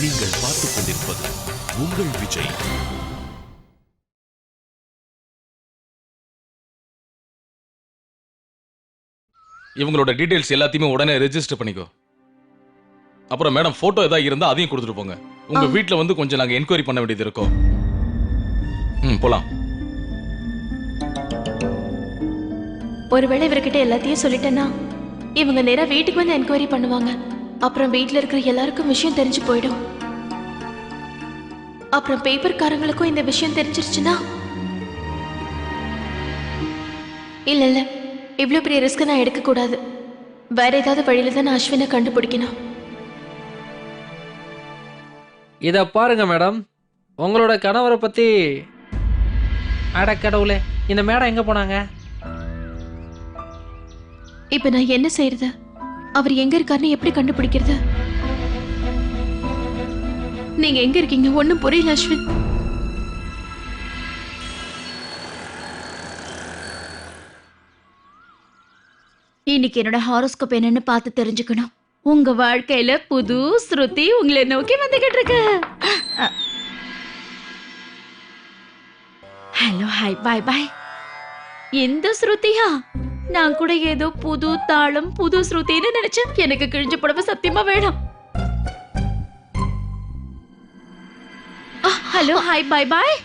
நீங்கள் பார்த்துக் கொண்டிருப்பது உங்கள் விஜய். இவங்களோட டீடைல்ஸ் எல்லாத்தையுமே உடனே ரெஜிஸ்டர் பண்ணிக்கோ. அப்புறம் மேடம் போட்டோ ஏதாவது இருந்தா அதையும் கொடுத்துட்டு போங்க. உங்க. வீட்ல வந்து கொஞ்சம் நாங்க என்கொயரி பண்ண வேண்டியது இருக்கும். ம் போலாம். ஒருவேளை இவர்கிட்ட எல்லாத்தையும் சொல்லிட்டேன்னா இவங்க நேரா வீட்டுக்கு வந்து என்கொயரி பண்ணுவாங்க. அப்புறம் வீட்ல இருக்கிற எல்லாருக்கும் விஷயம் தெரிஞ்சு போயிடும். அப்புறம் பேப்பர்காரங்களுக்கும் இந்த விஷயம் தெரிஞ்சிருச்சுன்னா? இல்ல இல்ல. இவ்வளவு பெரிய ரிஸ்க் நான் எடுக்க கூடாது வேற ஏதாவது வழியில தான் நான் அஸ்வினை கண்டுபிடிக்கணும். இதை பாருங்க மேடம். உங்களோட கணவரை பற்றி அட கடவுளே இந்த மேடம் எங்கே போனாங்க? இப்ப நான் என்ன செய்யறது அவர் எங்க இருக்காருன்னு எப்படி கண்டுபிடிக்கிறது? நீங்க எங்க இருக்கீங்க? ஒன்னும் புரியல அஸ்வின். இன்னைக்கு என்னோட ஹாரோஸ்கோப் என்னன்னு பார்த்து தெரிஞ்சுக்கணும். உங்க வாழ்க்கையில புது ஸ்ருதி உங்களை நோக்கி வந்துகிட்டு இருக்கு. ஹலோ ஹாய் பாய் பாய் இந்த ஸ்ருதியா? நான் கூட ஏதோ புது தாளம் புது ஸ்ருதின்னு நினைச்சேன் எனக்கு கிழிஞ்ச புடவை சத்தியமா வேணும். ஹலோ ஹாய் பாய் பாய்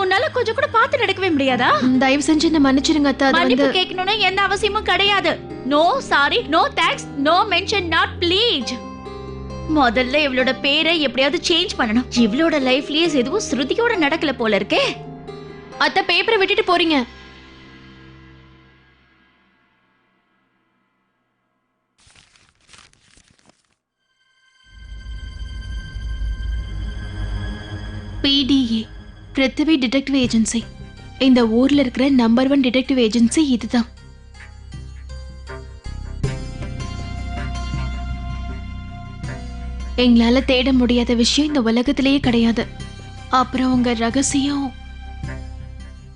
உன்னால கொஞ்சம் கூட பார்த்து நடக்கவே முடியாதா? தயவு செஞ்சு என்ன மன்னிச்சிருங்க அத்தா. அது மன்னிப்பு கேட்கணும்னு எந்த அவசியமும் கிடையாது. No sorry no thanks no mention not please முதல்ல இவளோட பேரை எப்படியாவது சேஞ்ச் பண்ணணும். இவளோட லைஃப்லயே எதுவும் ஸ்ருதியோட நடக்கல போல இருக்கே. அத்தை பேப்பரை விட்டுட்டு போறீங்க. பிடிஏ பிருத்திவி டிடெக்டிவ் ஏஜென்சி இந்த ஊர்ல இருக்கிற நம்பர் ஒன் டிடெக்டிவ் ஏஜென்சி இதுதான். எங்களால தேட முடியாத விஷயம் இந்த உலகத்திலேயே கிடையாது. அப்புறம் உங்க ரகசியம்?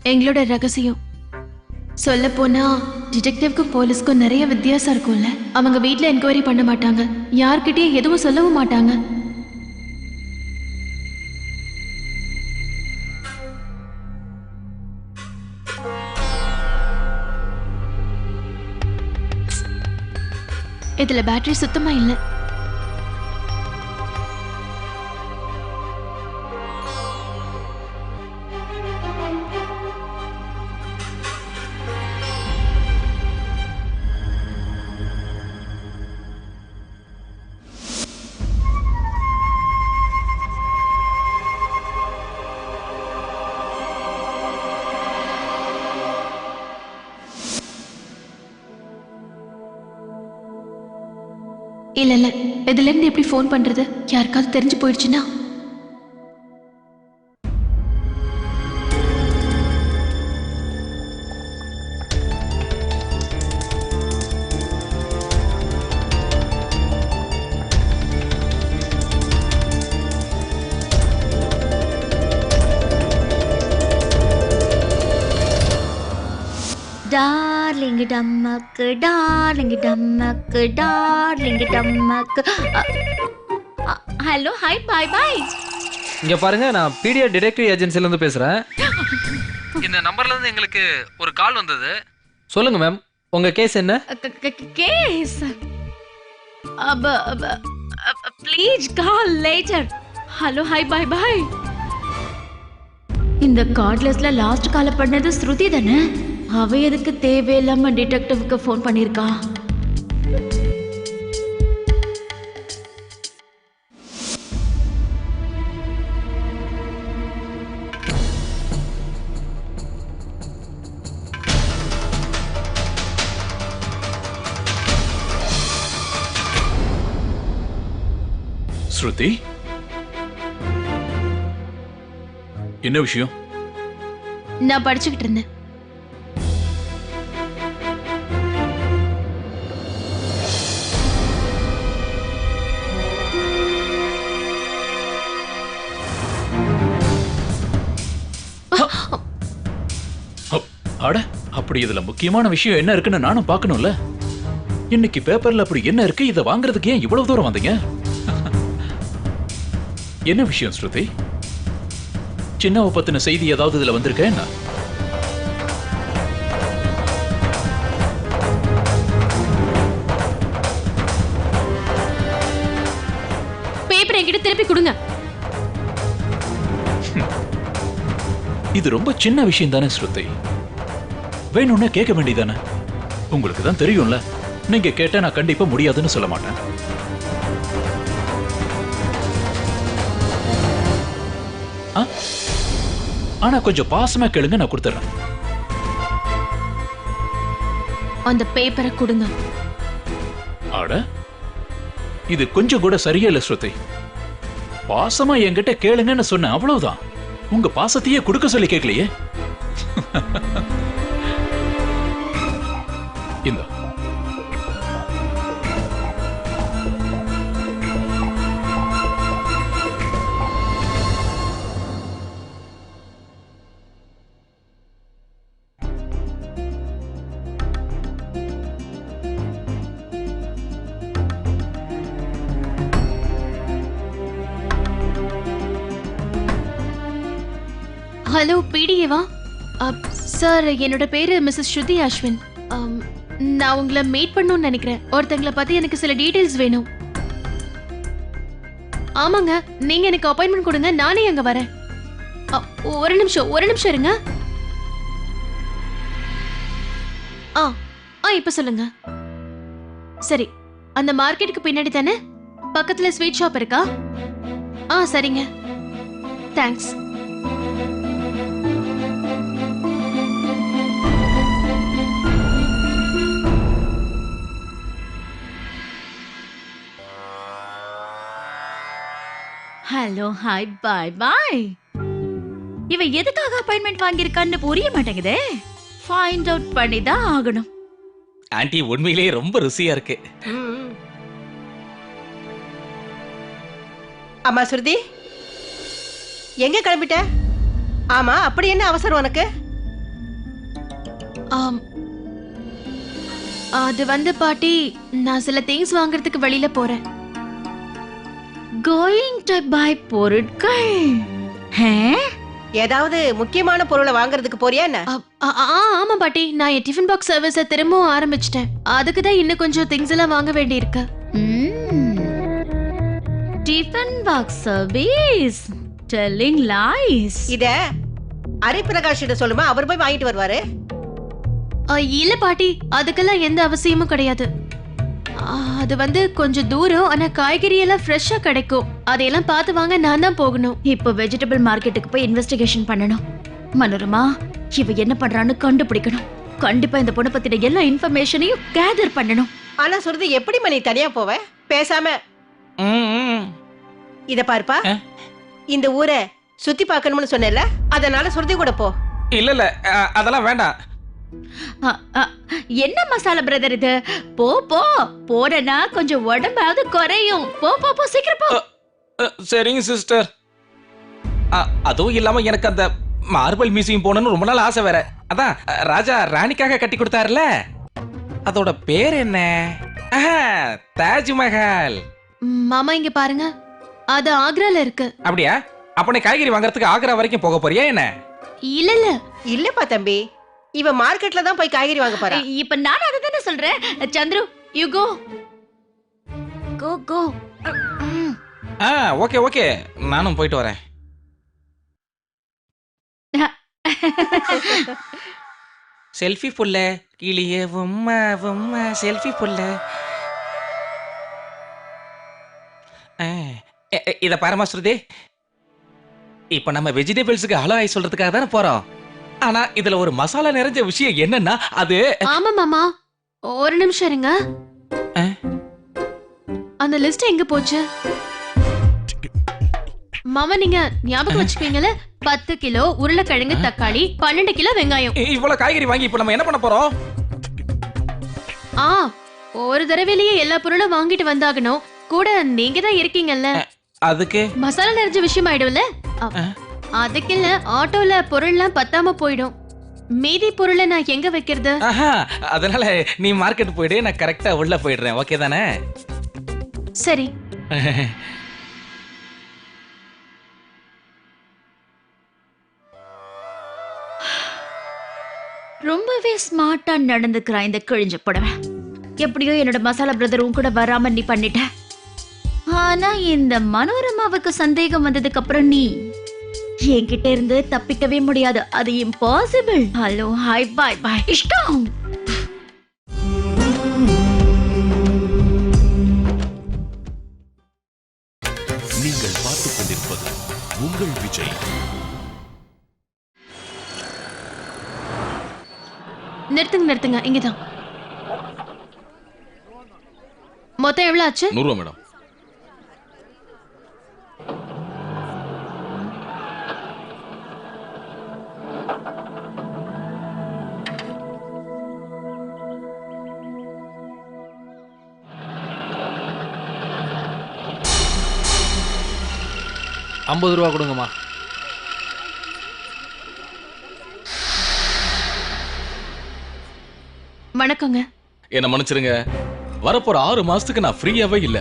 எங்களோட ரகசியம். சொல்ல போனா டிடெக்டிவ்க்கும் போலீஸ்க்கும் நிறைய வித்தியாசம் இருக்கும்ல. அவங்க வீட்டில் என்கொயரி பண்ண மாட்டாங்க. யார்கிட்டயும் எதுவும் சொல்லவும் மாட்டாங்க. இதுல பேட்டரி சுத்தமா இல்லை. இல்ல இல்ல. இதுல இருந்து எப்படி ஃபோன் பண்றது? யாருக்காவது தெரிஞ்சு போயிடுச்சுன்னா? டம்மக்கு டார்லிங் டம்மக்கு darling டம்மக்கு. Hello hi bye bye. இங்கே பாருங்க நான் பிடிஆர் டிடெக்டிவ் ஏஜென்சிலேருந்து பேசுகிறேன் இந்த நம்பர்லேருந்து எங்களுக்கு ஒரு கால் வந்தது. சொல்லுங்க மேம் உங்கள் கேஸ் என்ன? Case please call later hello hi bye bye இந்த கார்ட்லெஸ்ல லாஸ்ட் கால் பண்ணது ஸ்ருதி தானே? அவ எதுக்கு தேவையில்லாம டிடெக்டிவ்க்கு ஃபோன் பண்ணிருக்கா ஸ்ருதி? என்ன விஷயம்? நான் படிச்சுக்கிட்டு இருந்தேன். அப்படி இதுல முக்கியமான விஷயம் என்ன இருக்குன்னு நானும் பார்க்கணும்ல? இன்னைக்கு பேப்பர்ல அப்படி என்ன இருக்கு? இதை வாங்குறதுக்கு ஏன் இவ்வளவு தூரம் வந்தீங்க? என்ன விஷயம் ஸ்ருதி? சின்னவ பத்தின செய்தி ஏதாவது இதுல வந்திருக்கா என்ன? பேப்பர் என்கிட்ட திருப்பி கொடுங்க. இது ரொம்ப சின்ன விஷயம் தானே ஸ்ருதி? வேணும்னா கேட்க வேண்டியதானே உங்களுக்கு தான் தெரியும்ல. நீங்க கேட்டா நான் கண்டிப்பா முடியாதுன்னு சொல்ல மாட்டேன்? ஆனா கொஞ்சம் பாசமா கேளுங்க நான் கொடுத்துறேன். அந்த பேப்பரை கொடுங்க. ஆட இது கொஞ்சம் கூட சரியா இல்ல ஸ்ருதி. பாசமா என்கிட்ட கேளுங்கன்னு சொன்னேன் அவ்வளவுதான். உங்க பாசத்தையே கொடுக்க சொல்லி கேட்கலையே. ஹலோ பிடிஏவா சார் என்னோட பேரு மிஸ்ஸஸ் ஸ்ருதி அஸ்வின். நான் உங்களை மீட் பண்ணணும்னு நினைக்கிறேன். ஒருத்தங்களை பத்தி எனக்கு சில டீடைல்ஸ் வேணும். ஆமாங்க நீங்க எனக்கு அப்பாயின்மெண்ட் கொடுங்க நானே அங்க வரேன். ஒரு நிமிஷம் ஒரு நிமிஷம் இருங்க. ஆ ஆ இப்ப சொல்லுங்க. சரி அந்த மார்க்கெட்டுக்கு பின்னாடி தானே? பக்கத்துல ஸ்வீட் ஷாப் இருக்கா? ஆ சரிங்க. Thanks. Hello hi bye bye இவ எதுக்காக அப்பாயின்மெண்ட் வாங்கியிருக்கான்னு புரிய மாட்டேங்குதே. ஃபைண்ட் அவுட் பண்ணி தான் ஆகணும். ஆன்ட்டி உண்மையிலேயே ரொம்ப ருசியா இருக்கு. ம். அம்மா சுருதி எங்க கிளம்பிட்ட? ஆமா அப்படி என்ன அவசரம் உனக்கு? ஆம். அது வந்து பாட்டி நான் சில திங்ஸ் வாங்குறதுக்கு வெளியில போறேன். கோயிங் டு பை பொருட்கள். ஏதாவது முக்கியமான பொருளை வாங்குறதுக்கு போறியா என்ன? ஆமா பாட்டி. நான் என் டிஃபன் பாக்ஸ் சர்வீஸை திரும்பவும் ஆரம்பிச்சிட்டேன். அதுக்கு தான் இன்னும் கொஞ்சம் திங்ஸ் எல்லாம் வாங்க வேண்டியிருக்கு. Tiffin box service telling lies இத ஹரிபிரகாஷ் கிட்ட சொல்லுமா? அவர் போய் வாங்கிட்டு வருவாரு. இல்ல பாட்டி. அதுக்கெல்லாம் எந்த அவசியமும் கிடையாது. அது வந்து கொஞ்சம் தூரம் ஆனா காய்கறி எல்லாம் ஃப்ரெஷ்ஷா கிடைக்கும். அதையெல்லாம் பார்த்து வாங்க நான் தான் போகணும். இப்போ வெஜிடபிள் மார்க்கெட்டுக்கு போய் இன்வெஸ்டிகேஷன் பண்ணணும். மனோரமா இவ என்ன பண்றான்னு கண்டுபிடிக்கணும். கண்டிப்பா இந்த பொண்ணை பத்தின எல்லா இன்ஃபர்மேஷனையும் கேதர் பண்ணணும். ஆனா சுருதி எப்படி நீ தனியா போவ? பேசாம. இத பாருப்பா? இந்த ஊரை சுத்தி பார்க்கணும்னு சொன்னேல்ல அதனால சுருதி கூட போ. இல்ல இல்ல. அதெல்லாம் வேண்டாம். என்ன மசாலா பிரதர் இது? போ போ. போடனா கொஞ்சம் உடம்பாவது குறையும். போ போ போ சீக்கிரம் போ. சரிங்க சிஸ்டர் அதுவும் இல்லாம எனக்கு அந்த மார்பிள் மியூசியம் போகணும்னு ரொம்ப நாள் ஆசை வேற. அதான் ராஜா ராணிக்காக கட்டி கொடுத்தாருல. அதோட பேர் என்ன? ஆஹா, தாஜ்மஹால். மாமா இங்க பாருங்க. அது ஆக்ரால இருக்கு. அப்படியா? அப்ப நீ காய்கறி வாங்குறதுக்கு ஆக்ரா வரைக்கும் போக போறியா என்ன? இல்ல இல்ல. இல்லப்பா தம்பி. இவ மார்க்கெட்ல தான் போய் காய்கறி வாங்க போறா இப்ப நான் அதை தானே சொல்றேன். Chandru you go go go ah okay okay. நானும் போயிட்டு வரேன். செல்ஃபி புள்ள கிளியே உம்மா உம்மா செல்ஃபி எ- இத பாருமா ஸ்ருதி. இப்ப நம்ம வெஜிடபிள்ஸுக்கு ஹலோ ஆய் சொல்றதுக்காக தானே போறோம். ஆனா இதுல ஒரு மசாலா நிறைஞ்ச விஷயம் என்னன்னா அது ஆமா மாமா. ஒரு நிமிஷம் இருங்க? அந்த லிஸ்ட் எங்க போச்சு? மாமா நீங்க ஞாபகம் வச்சுப்பீங்கல்ல? பத்து கிலோ உருளைக்கிழங்கு தக்காளி பன்னெண்டு கிலோ வெங்காயம். இவ்வளவு காய்கறி வாங்கி இப்ப நம்ம என்ன பண்ண போறோம்? ஆ ஒரு தடவையிலேயே எல்லா பொருளும் வாங்கிட்டு வந்தாகணும். கூட நீங்க தான் இருக்கீங்கல்ல. அதுக்கு? மசாலா நிறைஞ்ச விஷயம் ஆயிடும்ல? அதுக்கில்ல ஆட்டோல பொருள்லாம் பத்தாம போயிடும். மீதி பொருளை நான் எங்க வைக்கிறது? அதனால நீ மார்க்கெட் போயிடு நான் கரெக்டா உள்ள போயிடுறேன். ஓகே தானே? சரி. ரொம்பவே ஸ்மார்ட்டா நடந்துக்கிறா இந்த கிழிஞ்ச புடவை. எப்படியோ என்னோட மசாலா பிரதர் பிரதரும் கூட வராம நீ பண்ணிட்ட. ஆனா இந்த மனோரமாவுக்கு சந்தேகம் வந்ததுக்கு அப்புறம் நீ என்கிட்ட இருந்து தப்பிக்கவே முடியாது. அது impossible hello hi bye bye இஷ்டம். நீங்கள் பார்த்துக் கொண்டிருப்பது உங்கள் விஜய். நிறுத்துங்க நிறுத்துங்க. இங்கதான். மொத்தம் எவ்வளவு ஆச்சு? நூறுரூவா மேடம். ஐம்பது ரூபா கொடுங்கம்மா. வணக்கங்க. என்ன மன்னிச்சிருங்க. வரப்போற ஆறு மாசத்துக்கு நான் ஃப்ரீயாவே இல்ல.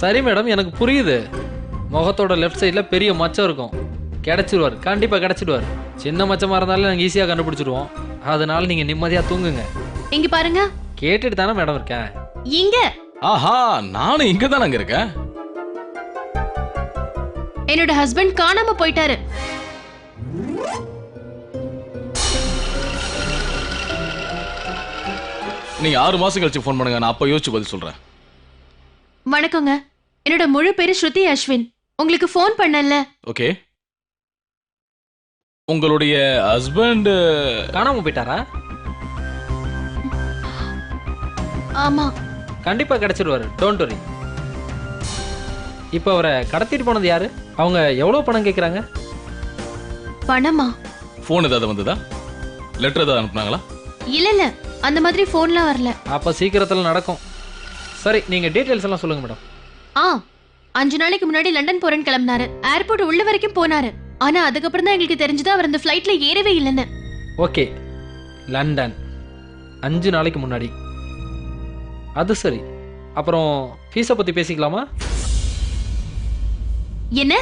சரி மேடம் எனக்கு புரியுது. முகத்தோட லெஃப்ட் சைடில் பெரிய மச்சம் இருக்கும். கிடைச்சிடுவார் கண்டிப்பாக கிடைச்சிடுவார். சின்ன மச்சமாக இருந்தாலும் நாங்கள் ஈஸியாக கண்டுபிடிச்சிடுவோம். அதனால நீங்கள் நிம்மதியாக தூங்குங்க. இங்க பாருங்க. கேட்டுட்டு தானே மேடம் இருக்கேன். இங்க. ஆஹா நானும் இங்க தானங்க இருக்கேன். என்னோட ஹஸ்பண்ட் காணாம போயிட்டாரு. நீங்க ஆறு மாசம் கழிச்சு ஃபோன் பண்ணுங்க நான் அப்ப யோசிச்சு பதில் சொல்றேன். வணக்கங்க. என்னோட முழு பேரு ஸ்ருதி அஸ்வின். உங்களுக்கு ஃபோன் பண்ணல ஓகே உங்களுடைய ஹஸ்பண்ட் காணாமல் போயிட்டாரா? ஆமா. கண்டிப்பாக கிடைச்சிடுவார் டோன்ட் வரி இப்போ அவரை கடத்திட்டு போனது யாரு? அவங்க எவ்வளோ பணம் கேட்குறாங்க பணமா? ஃபோன் ஏதாவது வந்ததா? லெட்டர் ஏதாவது அனுப்புனாங்களா? இல்ல இல்ல. அந்த மாதிரி போன்லாம் வரல. அப்போ சீக்கிரத்தில் நடக்கும். சரி நீங்கள் டீட்டெயில்ஸ் எல்லாம் சொல்லுங்கள் மேடம் ஆ அஞ்சு நாளைக்கு முன்னாடி லண்டன் போறேன்னு கிளம்பினாரு. ஏர்போர்ட் உள்ள வரைக்கும் போனாரு. ஆனா அதுக்கப்புறம் தான் எங்களுக்கு தெரிஞ்சது அவர் அந்த ஃப்ளைட்ல ஏறவே இல்லைன்னு. ஓகே. லண்டன். அஞ்சு நாளைக்கு முன்னாடி. அது சரி. அப்புறம் ஃபீஸை பற்றி பேசிக்கலாமா? என்ன?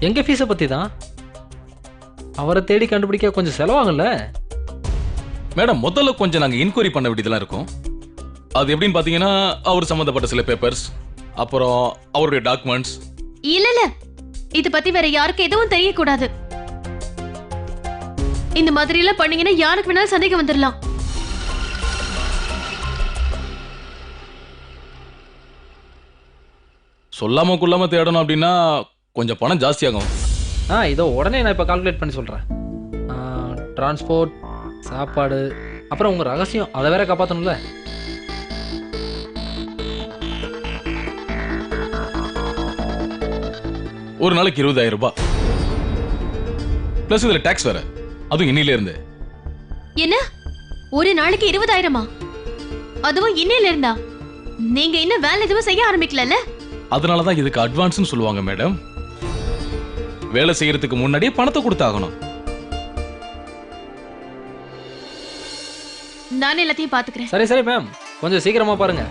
எங்கள் ஃபீஸை பற்றி தான் அவரை தேடி கண்டுபிடிக்க கொஞ்சம் செலவாகும்ல? மேடம் முதல்ல கொஞ்சம் நாங்க இன்கொயரி பண்ண வேண்டியதெல்லாம் இருக்கும். அது எப்படின்னு பாத்தீங்கன்னா அவர் சம்பந்தப்பட்ட சில பேப்பர்ஸ் அப்புறம் அவருடைய டாக்குமெண்ட்ஸ் இல்ல இல்ல இது பத்தி வேற யாருக்கும் எதுவும் தெரியக்கூடாது. இந்த மாதிரி எல்லாம் பண்ணீங்கன்னா யாருக்கு வேணாலும் சந்தேகம் வந்துடலாம் சொல்லாம கொள்ளாம தேடணும் அப்படின்னா கொஞ்சம் பணம் ஜாஸ்தியாகும். ஆ இதோ உடனே நான் இப்போ கால்குலேட் பண்ணி சொல்கிறேன் டிரான்ஸ்போர்ட் சாப்பாடு அப்புறம் உங்கள் ரகசியம் அதை வேற காப்பாற்றணும்ல ஒரு நாளைக்கு இருபதாயிரம் ரூபாய். பிளஸ் இதுல டாக்ஸ் வேற. அதுவும் இன்னில இருந்து. என்ன? ஒரு நாளைக்கு இருபதாயிரமா? அதுவும் இன்னையில இருந்தா? நீங்க இன்னும் வேலை எதுவும் செய்ய ஆரம்பிக்கலல்ல? அதனால தான் இதுக்கு அட்வான்ஸ்னு சொல்லுவாங்க மேடம் வேலை செய்யறதுக்கு முன்னாடியே பணத்தை கொடுத்தாகணும். நான் எல்லாத்தையும் பாத்துக்கிறேன். சரி சரி மேம் கொஞ்சம் சீக்கிரமாக பாருங்க.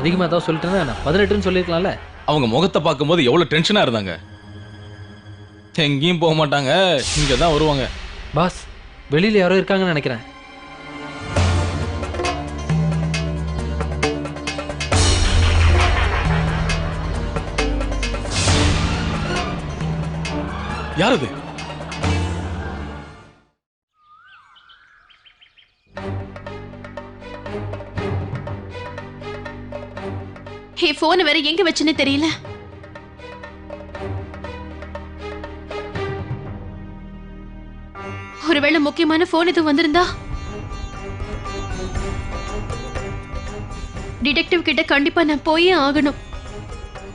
அதிகமாக ஏதாவது சொல்லிட்டேன்னா நான் பதினெட்டுன்னு சொல்லியிருக்கலாம்ல. அவங்க முகத்தை பார்க்கும்போது எவ்வளவு டென்ஷனா இருந்தாங்க. எங்கேயும் போக மாட்டாங்க. இங்க தான் வருவாங்க. பாஸ் வெளியில் யாரோ இருக்காங்கன்னு நினைக்கிறேன். யார் அது ஹே போன் வேற எங்க வச்சுன்னு தெரியல. ஒருவேளை முக்கியமான போன் எதுவும் வந்திருந்தா? டிடெக்டிவ் கிட்ட கண்டிப்பா நான் போயே ஆகணும்.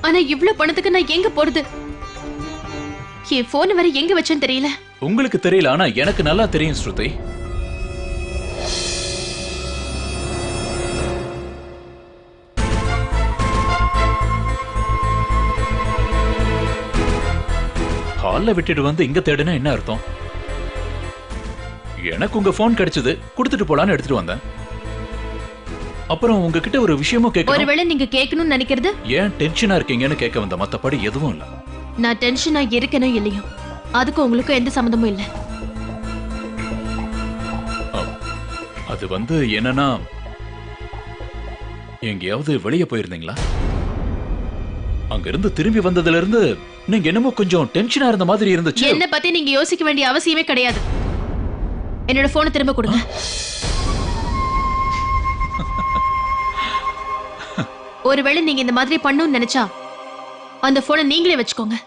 ஆனா இவ்வளவு பணத்துக்கு நான் எங்க போறது? என் போன் வேற எங்க வச்சேன்னு தெரியல. உங்களுக்கு தெரியல ஆனா எனக்கு நல்லா தெரியும் ஸ்ருதி. பல்ல விட்டுட்டு வந்து இங்க தேடுனா என்ன அர்த்தம்? எனக்கு உங்க ஃபோன் கிடைச்சது கொடுத்துட்டு போலான்னு எடுத்துட்டு வந்தேன். அப்புறம் உங்ககிட்ட ஒரு விஷயமும் கேட்கணும். ஒருவேளை நீங்க கேட்கணும்னு நினைக்கிறது? ஏன் டென்ஷனா இருக்கீங்கன்னு கேட்க வந்த மத்தபடி எதுவும் இல்ல. நான் டென்ஷனா இருக்கணும் இல்லையோ அதுக்கும் உங்களுக்கும் எந்த சம்மந்தமும் இல்லை. அது வந்து என்னன்னா எங்கேயாவது வெளியே போயிருந்தீங்களா? அங்க இருந்து திரும்பி வந்ததுல இருந்து நீங்க என்னமோ கொஞ்சம் டென்ஷனா இருந்த மாதிரி இருந்துச்சு. என்ன பத்தி நீங்க யோசிக்க வேண்டிய அவசியமே கிடையாது. என்னோட போனை திரும்ப கொடுங்க. ஒருவேளை நீங்க இந்த மாதிரி பண்ணணும்னு நினைச்சா அந்த போனை நீங்களே வச்சுக்கோங்க?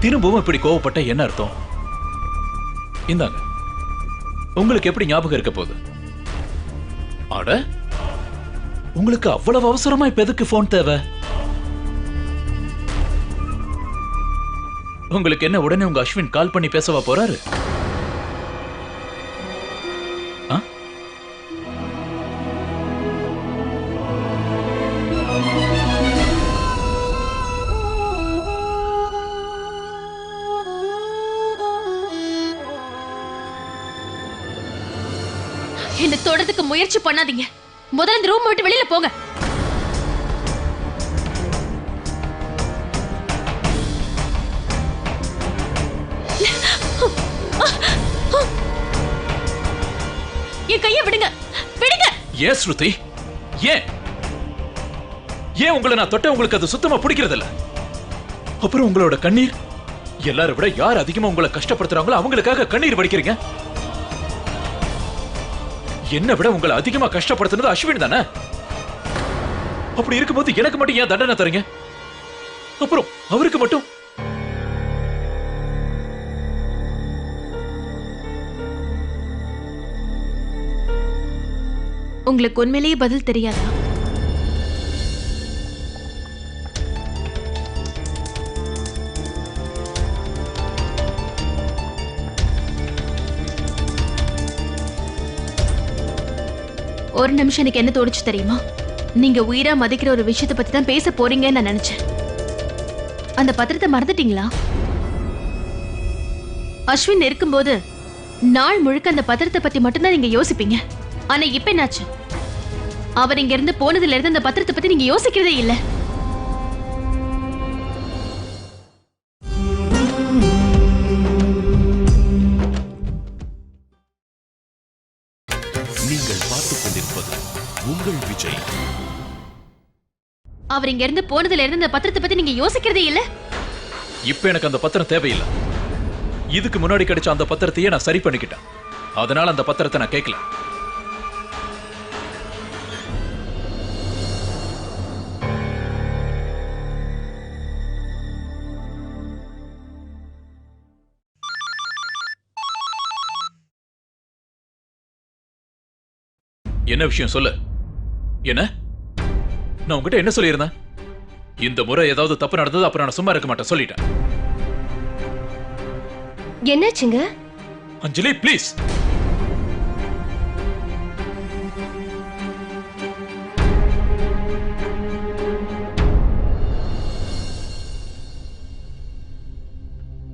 திரும்பவும் இப்படி கோவப்பட்ட என்ன அர்த்தம்? இந்தாங்க. உங்களுக்கு எப்படி ஞாபகம் இருக்க போகுது? அட உங்களுக்கு அவ்வளவு அவசரமா இப்ப எதுக்கு போன் தேவை? உங்களுக்கு என்ன உடனே உங்க அஸ்வின் கால் பண்ணி பேசவா போறாரு? என்ன தொடறதுக்கு முயற்சி பண்ணாதீங்க. முதல்ல இந்த ரூம் விட்டு வெளியில போங்க. ஏன் ஸ்ருதி? ஏன்? ஏன் உங்களை நான் தொட்ட உங்களுக்கு அது சுத்தமா பிடிக்கிறதில்ல? அப்புறம் உங்களோட கண்ணீர்? எல்லாரும் விட யார் அதிகமா உங்களை கஷ்டப்படுத்துறாங்களோ அவங்களுக்காக கண்ணீர் வடிக்கிறீங்க? என்னை விட உங்களை அதிகமா கஷ்டப்படுத்துனது அஸ்வின் தானே? அப்படி இருக்கும்போது எனக்கு மட்டும் ஏன் தண்டனை தரீங்க? அப்புறம் அவருக்கு மட்டும் உங்களுக்கு உண்மையிலேயே பதில் தெரியாதா? ஒரு நிமிஷம் எனக்கு என்ன தோணுச்சு தெரியுமா? நீங்க உயிரா மதிக்கிற ஒரு விஷயத்தை பத்தி தான் பேச போறீங்கன்னு நான் நினைச்சேன். அந்த பத்திரத்தை மறந்துட்டீங்களா? அஸ்வின் இருக்கும்போது நாள் முழுக்க அந்த பத்திரத்தை பத்தி மட்டும்தான் நீங்க யோசிப்பீங்க. ஆனா இப்ப என்னாச்சு? அவர் இங்க இருந்து போனதுல இருந்து அந்த பத்திரத்தை பத்தி நீங்க யோசிக்கிறதே இல்ல. நீங்கள் பார்த்துக் கொண்டிருப்பது உங்கள் விஜய். அவர் இங்க இருந்து போனதுல இருந்து அந்த பத்திரத்தை பத்தி நீங்க யோசிக்கிறதே இல்ல. இப்ப எனக்கு அந்த பத்திரம் தேவையில்லை. இதுக்கு முன்னாடி கிடைச்ச அந்த பத்திரத்தையே நான் சரி பண்ணிக்கிட்டேன். அதனால அந்த பத்திரத்தை நான் கேட்கல. என்ன விஷயம் சொல்லு. என்ன? நான் உங்ககிட்ட என்ன சொல்லியிருந்தேன்? இந்த முறை ஏதாவது தப்பு நடந்தது அப்புறம் நான் சும்மா இருக்க மாட்டேன் சொல்லிட்டேன். என்னாச்சுங்க? அஞ்சலி ப்ளீஸ்.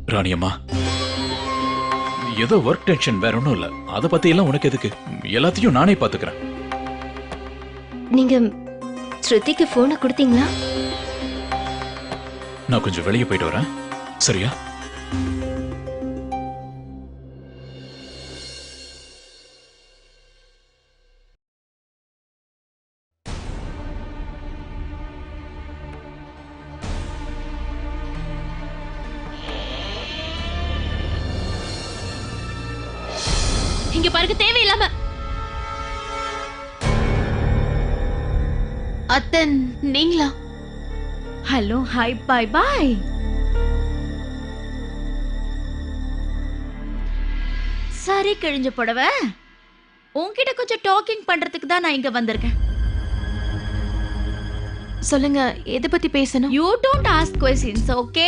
ராணியம்மா. ஏதோ ஒர்க் டென்ஷன் வேற ஒன்றும் இல்ல. அதை பத்தி எல்லாம் உனக்கு எதுக்கு? எல்லாத்தையும் நானே பாத்துக்கிறேன். நீங்க ஸ்ருதிக்கு போனை கொடுத்தீங்களா? நான் கொஞ்சம் வெளியே போயிட்டு வரேன். சரியா? நீங்களா? ஹலோ ஹாய் பாய் பாய் சரி கிழிஞ்ச புடவை. உன்கிட்ட கொஞ்சம் டாக்கிங் பண்றதுக்கு தான் நான் இங்க வந்திருக்கேன். சொல்லுங்க எதை பத்தி பேசணும்? You don't ask questions okay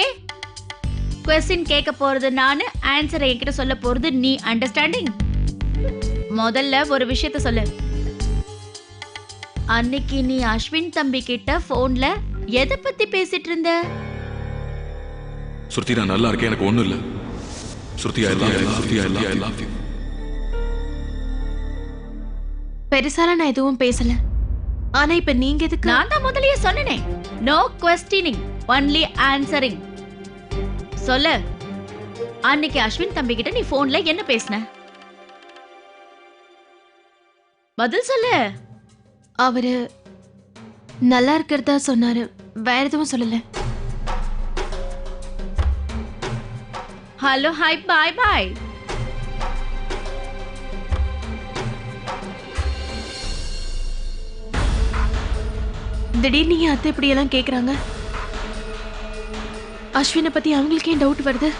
question கேட்க போறது நானு ஆன்சரை என்கிட்ட சொல்ல போறது நீ அண்டர்ஸ்டாண்டிங் முதல்ல ஒரு விஷயத்த சொல்லு. அன்னைக்கு நீ அஸ்வின் தம்பி கிட்ட போன்ல எதை பத்தி பேசிட்டு இருந்த? ஸ்ருதி நான் நல்லா இருக்கேன். எனக்கு ஒண்ணும் இல்ல. Shruti I love you Shruti I love you love you பெருசால நான் எதுவும் பேசல. ஆனா இப்ப நீங்க எதுக்கு நான் தான் முதல்லயே சொன்னனே. நோ கொஸ்டினிங் ஒன்லி ஆன்சரிங் சொல்லு. அன்னைக்கு அஸ்வின் தம்பி கிட்ட நீ போன்ல என்ன பேசின? பதில் சொல்லு. அவரு நல்லா இருக்கிறதா சொன்னாரு. வேற எதுவும் சொல்லல. ஹலோ ஹாய் பாய் பாய் திடீர்னு ஏன் அத்தை இப்படி எல்லாம் கேக்குறாங்க? அஸ்வினை பத்தி அவங்களுக்கு ஏன் டவுட் வருது.